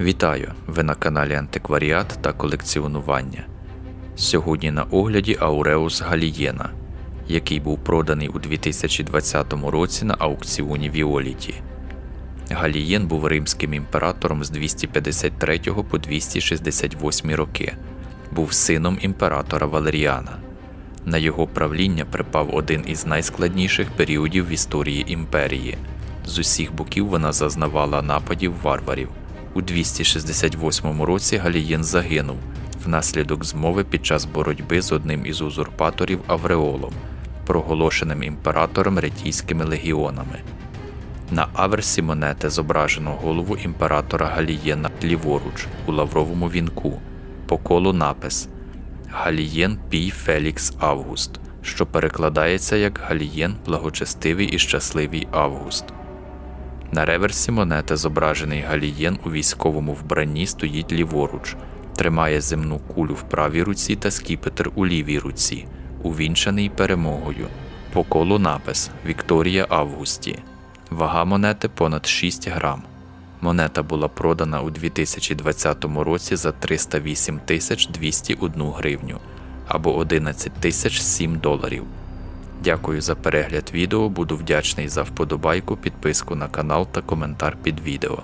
Вітаю! Ви на каналі Антикваріат та колекціонування. Сьогодні на огляді Ауреус Галієна, який був проданий у 2020 році на аукціоні Віоліті. Галієн був римським імператором з 253 по 268 роки. Був сином імператора Валеріана. На його правління припав один із найскладніших періодів в історії імперії. З усіх боків вона зазнавала нападів варварів. У 268 році Галієн загинув внаслідок змови під час боротьби з одним із узурпаторів Авреолом, проголошеним імператором ретійськими легіонами. На аверсі монети зображено голову імператора Галієна ліворуч у лавровому вінку, по колу напис Галієн Пій Фелікс Август, що перекладається як Галієн Благочестивий і щасливий Август. На реверсі монети зображений Галієн у військовому вбранні стоїть ліворуч, тримає земну кулю в правій руці та скіпетр у лівій руці, увінчаний перемогою. По колу напис Вікторія Августі. Вага монети понад 6 грам. Монета була продана у 2020 році за 308 201 гривню або 11 тисяч 7 доларів. Дякую за перегляд відео, буду вдячний за вподобайку, підписку на канал та коментар під відео.